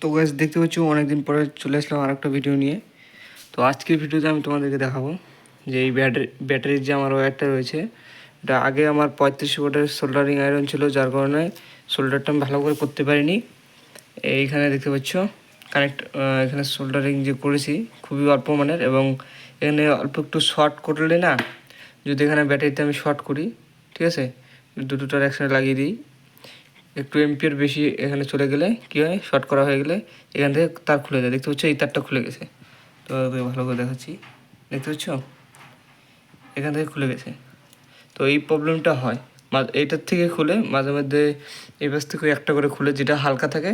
তো গাছ দেখতে পাচ্ছ, অনেকদিন পরে চলে আসলাম আর একটা ভিডিও নিয়ে। তো আজকের ভিডিওতে আমি তোমাদেরকে দেখাবো যে এই ব্যাটারি ব্যাটারির যে আমার ওয়্যারটা রয়েছে, এটা আগে আমার পঁয়ত্রিশ ওয়াটের সোল্ডারিং আয়রন ছিল, যার কারণে সোল্ডারটা আমি ভালো করে করতে পারিনি। এইখানে দেখতে পাচ্ছ কানেক্ট এখানে সোল্ডারিং যে করেছি, খুবই অল্প মানের এবং এখানে অল্প একটু শর্ট করলে না, যদি এখানে ব্যাটারিতে আমি শর্ট করি, ঠিক আছে? দুটোটার একসাথে লাগিয়ে দিই। একটু এমপিয়ার বেশি এখানে চলে গেলে কী হয়? শর্ট করা হয়ে গেলে এখান থেকে তার খুলে যায় দেখতে পাচ্ছ এই তারটা খুলে গেছে। তো ভালো করে দেখাচ্ছি। দেখতে পাচ্ছ? এখান থেকে খুলে গেছে। তো এই প্রবলেমটা হয়। এইটার থেকে খুলে মাঝে মধ্যে এই পাশ থেকে একটা করে খুলে যেটা হালকা থাকে,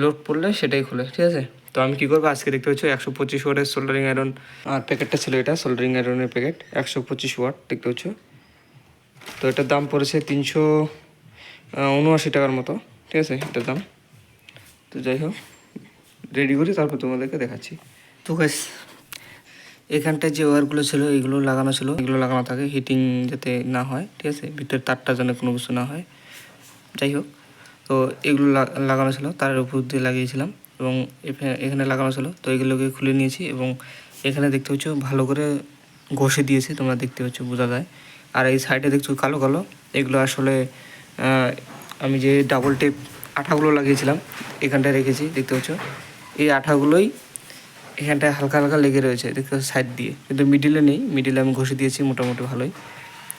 লোড পড়লে সেটাই খুলে। ঠিক আছে? তো আমি কী করব? আজকে দেখতে পাচ্ছ একশো পঁচিশ ওয়াটের সোল্ডারিং আয়রন আর প্যাকেটটা ছিল এটা সোল্ডারিং আয়রনের প্যাকেট, একশো পঁচিশ ওয়াট। দেখতে পাচ্ছ? তো এটার দাম পড়েছে তিনশো উনআশি টাকার মতো, ঠিক আছে, এটার দাম। তো যাই হোক রেডি করি, তারপর তোমাদেরকে দেখাচ্ছি। তো গাইস এখানটায় যে ওয়ারগুলো ছিল, এগুলো লাগানো ছিল। এগুলো লাগানো থাকে হিটিং যাতে না হয়, ঠিক আছে, ভিতরে তারটা যেন কোনো কিছু না হয়। যাই হোক, তো এগুলো লাগানো ছিল তার উপর দিয়ে লাগিয়েছিলাম, এবং এখানে লাগানো ছিল। তো এগুলোকে খুলে নিয়েছি, এবং এখানে দেখতে পাচ্ছ, ভালো করে ঘষে দিয়েছি, তোমরা দেখতে পাচ্ছ, বোঝা যায়। আর এই সাইডে দেখছ, কালো কালো। এগুলো আসলে আমি যে ডাবল টেপ আঠাগুলো লাগিয়েছিলাম, এখানটায় রেখেছি, দেখতে পাচ্ছ? এই আঠাগুলোই এখানটায় হালকা হালকা লেগে রয়েছে, দেখতে পাচ্ছ সাইড দিয়ে। কিন্তু মিডিলে নেই মিডিলে আমি ঘষে দিয়েছি মোটামুটি ভালোই।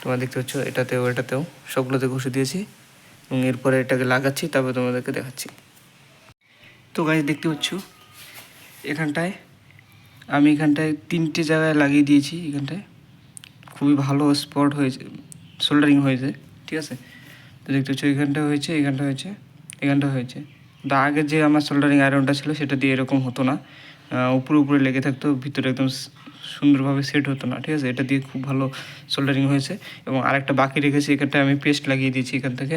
তোমরা দেখতে পাচ্ছ, এটাতেও এটাতেও, সবগুলোতে ঘষে দিয়েছি। এবং এরপরে এটাকে লাগাচ্ছি, তারপর তোমাদেরকে দেখাচ্ছি। তো গাছ দেখতে পাচ্ছ, এখানটায় আমি এখানটায় তিনটে জায়গায় লাগিয়ে দিয়েছি, এখানটায়। খুবই ভালো স্পট হয়েছে সোল্ডারিং হয়েছে, ঠিক আছে? তো দেখতে পাচ্ছ এখানটা হয়েছে এখানটা হয়েছে এখানটা হয়েছে। তো আগে যে আমার সোল্ডারিং আয়রনটা ছিল, সেটা দিয়ে এরকম হতো না। উপরে উপরে লেগে থাকতো, ভিতরে একদম সুন্দরভাবে সেট হতো না, ঠিক আছে? এটা দিয়ে খুব ভালো সোল্ডারিং হয়েছে। এবং আরেকটা বাকি রেখেছি, এখানটায় আমি পেস্ট লাগিয়ে দিয়েছি এখান থেকে।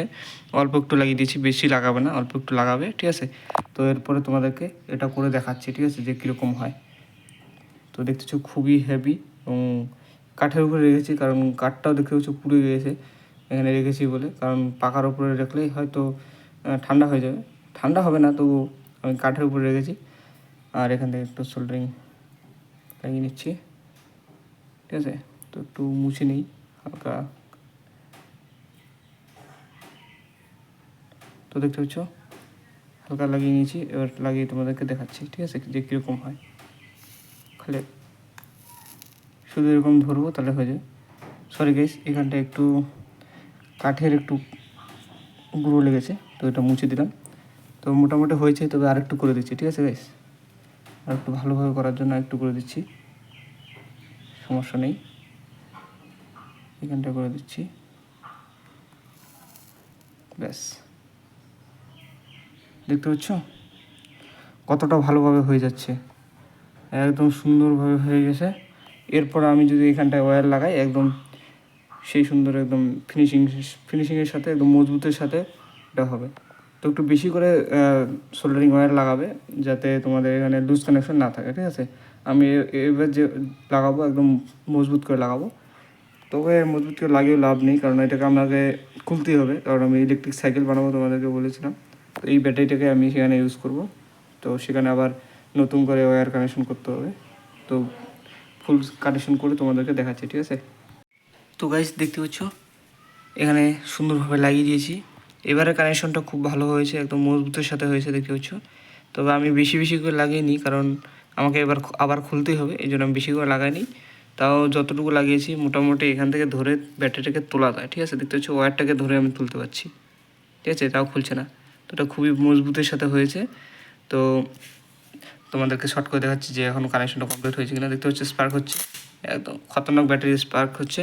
অল্প একটু লাগিয়ে দিয়েছি, বেশি লাগাবে না, অল্প একটু লাগাবে, ঠিক আছে? তো এরপরে তোমাদেরকে এটা করে দেখাচ্ছি, ঠিক আছে? যে কীরকম হয়। তো দেখতেছো খুবই হেভি এবং কাঠের উপরে রেখেছি, কারণ কাঠটাও দেখতে পাচ্ছ পুড়ে গিয়েছে এখানে রেখেছি বলে। কারণ পাকার উপরে রাখলেই হয়তো ঠান্ডা হয়ে যাবে। ঠান্ডা হবে না, তবু আমি কাঠের উপরে রেখেছি। আর এখান থেকে একটু সোল্ডারিং লাগিয়ে নিচ্ছি। ঠিক আছে? তো একটু মুছে নিই, হালকা। তো দেখতে পাচ্ছ? হালকা লাগিয়ে নিয়েছি, এবার লাগিয়ে তোমাদেরকে দেখাচ্ছি, ঠিক আছে? যে কীরকম হয়। খালি শুধু এরকম ধরবো, তাহলে হয়ে যায় সরি গাইস এখানটা একটু কাঠের একটু গুঁড়ো লেগেছে, তো এটা মুছে দিলাম। তো মোটামুটি হয়েছে, তবে আরেকটু করে দিচ্ছি, ঠিক আছে গাইস আর একটু ভালোভাবে করার জন্য আর একটু করে দিচ্ছি। সমস্যা নেই। এখানটা করে দিচ্ছি। ব্যাস। দেখতে পাচ্ছ? কতটা ভালোভাবে হয়ে যাচ্ছে। একদম সুন্দরভাবে হয়ে গেছে। এরপর আমি যদি এখানটায় ওয়্যার লাগাই, একদম সেই সুন্দর একদম ফিনিশিং ফিনিশিংয়ের সাথে, একদম মজবুতের সাথে এটা হবে। তো একটু বেশি করে সোল্ডারিং ওয়্যার লাগাবে যাতে তোমাদের এখানে লুজ কানেকশন না থাকে, ঠিক আছে? আমি এবার যে লাগাবো, একদম মজবুত করে লাগাবো। তবে মজবুত করে লাগিয়েও লাভ নেই, কারণ এটাকে আপনাকে খুলতেই হবে। কারণ আমি ইলেকট্রিক সাইকেল বানাবো তোমাদেরকে বলেছিলাম। তো এই ব্যাটারিটাকে আমি সেখানে ইউজ করব। তো সেখানে আবার নতুন করে ওয়্যার কানেকশন করতে হবে। তো ফুল কানেকশন করে তোমাদেরকে দেখাচ্ছি, ঠিক আছে? তো গাইস দেখতে পাচ্ছ? এখানে সুন্দরভাবে লাগিয়ে দিয়েছি। এবারে কানেকশনটা খুব ভালো হয়েছে, একদম মজবুতের সাথে হয়েছে, দেখতে পাচ্ছ? তবে আমি বেশি বেশি করে লাগিয়ে কারণ আমাকে এবার আবার খুলতেই হবে, এই জন্য আমি বেশি করে লাগাইনি। তাও যতটুকু লাগিয়েছি, মোটামুটি এখান থেকে ধরে ব্যাটারিটাকে তোলা যায়, ঠিক আছে? দেখতে পাচ্ছ ওয়্যারটাকে ধরে আমি তুলতে পারছি। ঠিক আছে তাও খুলছে না। তো এটা খুবই মজবুতের সাথে হয়েছে। তো তোমাদেরকে শর্ট করে দেখাচ্ছি যে এখন কানেকশনটা কমপ্লিট হয়েছে কিনা। দেখতে হচ্ছে স্পার্ক হচ্ছে। একদম খতরনাক ব্যাটারি স্পার্ক হচ্ছে।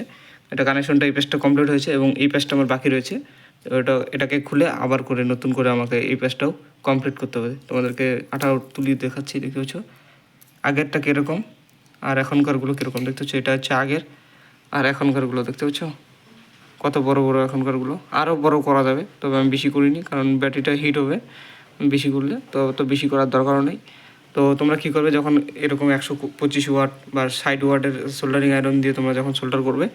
এটা কানেকশনটা এই পেজটা কমপ্লিট হয়েছে এবং এই পেজটা আমার বাকি রয়েছে। তো এটা এটাকে খুলে আবার করে, নতুন করে আমাকে এই পেজটাও কমপ্লিট করতে হবে। তোমাদেরকে আঠাও তুলি দেখাচ্ছি, দেখতে পাচ্ছ? আগেরটা কীরকম? আর এখনকারগুলো কীরকম দেখতে পাচ্ছ? এটা হচ্ছে আগের। আর এখনকারগুলো দেখতে পাচ্ছ? কত বড় বড় এখনকারগুলো। আরও বড় করা যাবে, তবে আমি বেশি করিনি, কারণ ব্যাটারিটা হিট হবে। বেশি করলে, তো অত বেশি করার দরকারও নেই। তো তোমরা কী করবে যখন এরকম একশো পঁচিশ ওয়াট বা ষাট ওয়াটের সোল্ডারিং আয়রন দিয়ে তোমরা যখন সোল্ডার করবে,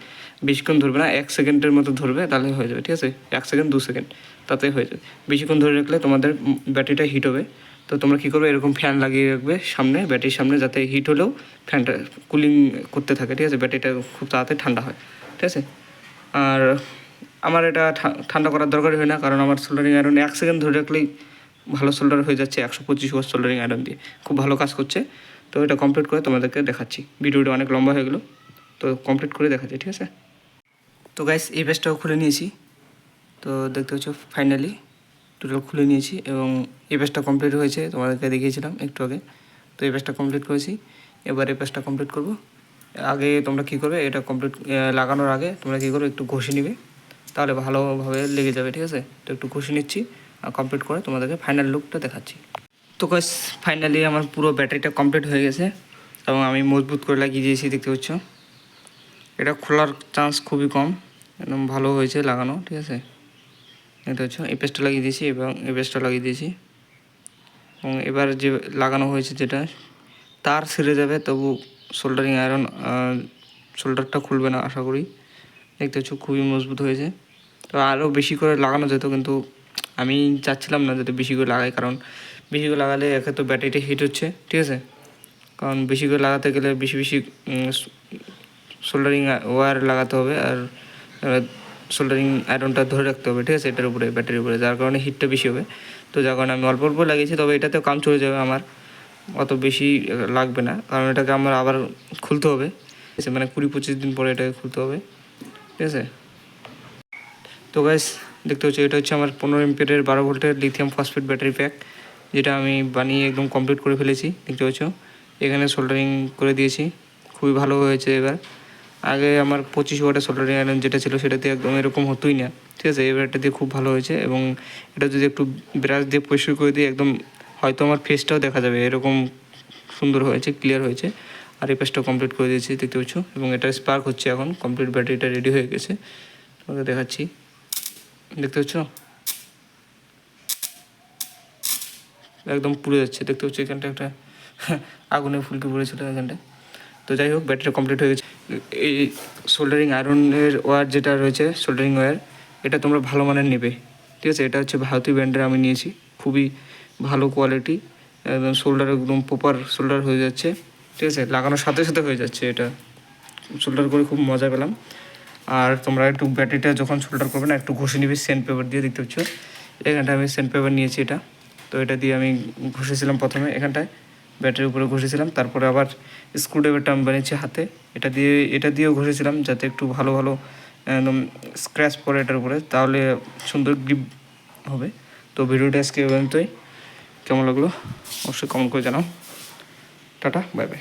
বেশিক্ষণ ধরবে না, এক সেকেন্ডের মতো ধরবে, তাহলে হয়ে যাবে, ঠিক আছে? এক সেকেন্ড, দু সেকেন্ড, তাতে হয়ে যাবে। বেশিক্ষণ ধরে রাখলে তোমাদের ব্যাটারিটা হিট হবে। তো তোমরা কী করবে? এরকম ফ্যান লাগিয়ে রাখবে সামনে ব্যাটারির সামনে, যাতে হিট হলেও ফ্যানটা কুলিং করতে থাকে, ঠিক আছে? ব্যাটারিটা খুব তাড়াতাড়ি ঠান্ডা হয়, ঠিক আছে? আর আমার এটা ঠান্ডা করার দরকারই হয় না, কারণ আমার সোল্ডারিং আয়রন এক সেকেন্ড ধরে রাখলেই ভালো সোল্ডার হয়ে যাচ্ছে, একশো পঁচিশ ওয়াট সোল্ডারিং আয়রন দিয়ে। খুব ভালো কাজ করছে। তো এটা কমপ্লিট করে তোমাদেরকে দেখাচ্ছি। ভিডিওটা অনেক লম্বা হয়ে গেলো। তো কমপ্লিট করে দেখাচ্ছি, ঠিক আছে? তো গাইস এই পেজটাও খুলে নিয়েছি। তো দেখতে পাচ্ছ ফাইনালি টোটাল খুলে নিয়েছি এবং এই পেজটা কমপ্লিট হয়েছে। তোমাদেরকে দেখিয়েছিলাম একটু আগে। তো এই পেজটা কমপ্লিট করেছি। এবার এই পেজটা কমপ্লিট করব। আগে তোমরা কী করবে, এটা কমপ্লিট লাগানোর আগে তোমরা কী করবে, একটু ঘষে নিবে। তাহলে ভালোভাবে লেগে যাবে, ঠিক আছে? তো একটু ঘষে নিচ্ছি। কমপ্লিট করে তোমাদেরকে ফাইনাল লুকটা দেখাচ্ছি। তো গাইস ফাইনালি আমার পুরো ব্যাটারিটা কমপ্লিট হয়ে গেছে এবং আমি মজবুত করে লাগিয়ে দিয়েছি, দেখতে পাচ্ছ? এটা খোলার চান্স খুবই কম, একদম ভালো হয়েছে লাগানো, ঠিক আছে? এটা হচ্ছে এই পেস্টটা লাগিয়ে দিয়েছি এবং এই পেস্টটা লাগিয়ে দিয়েছি। এবং এবার যে লাগানো হয়েছে যেটা, তার ছিঁড়ে যাবে, তবু সোল্ডারিং আয়রন শোল্ডারটা খুলবে না, আশা করি। দেখতে হচ্ছে খুবই মজবুত হয়েছে। তো আরও বেশি করে লাগানো যেত, কিন্তু আমি চাচ্ছিলাম না যাতে বেশি করে লাগাই, কারণ বেশি করে লাগালে একে তো ব্যাটারিটা হিট হচ্ছে, ঠিক আছে? কারণ বেশি করে লাগাতে গেলে বেশি বেশি সোল্ডারিং ওয়্যার লাগাতে হবে আর সোল্ডারিং আয়রনটা ধরে রাখতে হবে, ঠিক আছে? এটার উপরে ব্যাটারির উপরে, যার কারণে হিটটা বেশি হবে। তো যার কারণে আমি অল্প অল্প লাগিয়েছি, তবে এটাতেও কাম চলে যাবে আমার, অত বেশি লাগবে না। কারণ এটাকে আমার আবার খুলতে হবে, ঠিক আছে? মানে কুড়ি পঁচিশ দিন পরে এটাকে খুলতে হবে, ঠিক আছে? তো গাইস দেখতে হচ্ছে এটা হচ্ছে আমার পনেরো এমপিয়ারের বারো ভোল্টের লিথিয়াম ফসফেট ব্যাটারি প্যাক যেটা আমি বানিয়ে একদম কমপ্লিট করে ফেলেছি, দেখতে পাচ্ছ? এখানে সোল্ডারিং করে দিয়েছি, খুবই ভালো হয়েছে এবার। আগে আমার পঁচিশ ওয়াটের সোল্ডারিং আয়রন যেটা ছিল সেটাতে একদম এরকম হতোই না, ঠিক আছে? এবার এটা দিয়ে খুব ভালো হয়েছে এবং এটা যদি একটু ব্রাশ দিয়ে পরিষ্কার করে দিই, একদম হয়তো আমার ফেসটাও দেখা যাবে, এরকম সুন্দর হয়েছে ক্লিয়ার হয়েছে। আর এই পেজটা কমপ্লিট করে দিয়েছি, দেখতে পাচ্ছ? এবং এটা স্পার্ক হচ্ছে এখন কমপ্লিট ব্যাটারিটা রেডি হয়ে গেছে। তোমাকে দেখাচ্ছি। দেখতে পাচ্ছ? একদম পুড়ে যাচ্ছে। দেখতে পাচ্ছি এখানটা একটা আগুনে ফুলকি পড়েছিল এখানটা। তো যাই হোক ব্যাটারি কমপ্লিট হয়ে গেছে। এই সোল্ডারিং আয়রনের ওয়্যার যেটা রয়েছে সোল্ডারিং ওয়্যার এটা তোমরা ভালো মানের নেবে। ঠিক আছে? এটা হচ্ছে ভারতীয় ব্র্যান্ডের আমি নিয়েছি। খুবই ভালো কোয়ালিটি একদম শোল্ডার একদম প্রপার শোল্ডার হয়ে যাচ্ছে। ঠিক আছে? লাগানোর সাথে সাথে হয়ে যাচ্ছে এটা। শোল্ডার করে খুব মজা পেলাম। আর তোমরা একটু ব্যাটারিটা যখন শোল্ডার করবে না, একটু ঘষে নিবে সেন্ট পেপার দিয়ে, দেখতে পাচ্ছ? এখানটায় আমি সেন্ট পেপার নিয়েছি এটা। তো এটা দিয়ে আমি ঘষেছিলাম প্রথমে এখানটায় ব্যাটারির উপরে ঘষেছিলাম। তারপরে আবার স্ক্রুড্রাইভারটা আমি বানিয়েছি হাতে। এটা দিয়ে, এটা দিয়েও ঘষেছিলাম যাতে একটু ভালো ভালো, একদম স্ক্র্যাচ পড়ে এটার উপরে, তাহলে সুন্দর গ্রিপ হবে। তো ভিডিওটা আজকে পর্যন্তই। কেমন লাগল? অবশ্যই কমেন্ট করে জানাও। Tata bye bye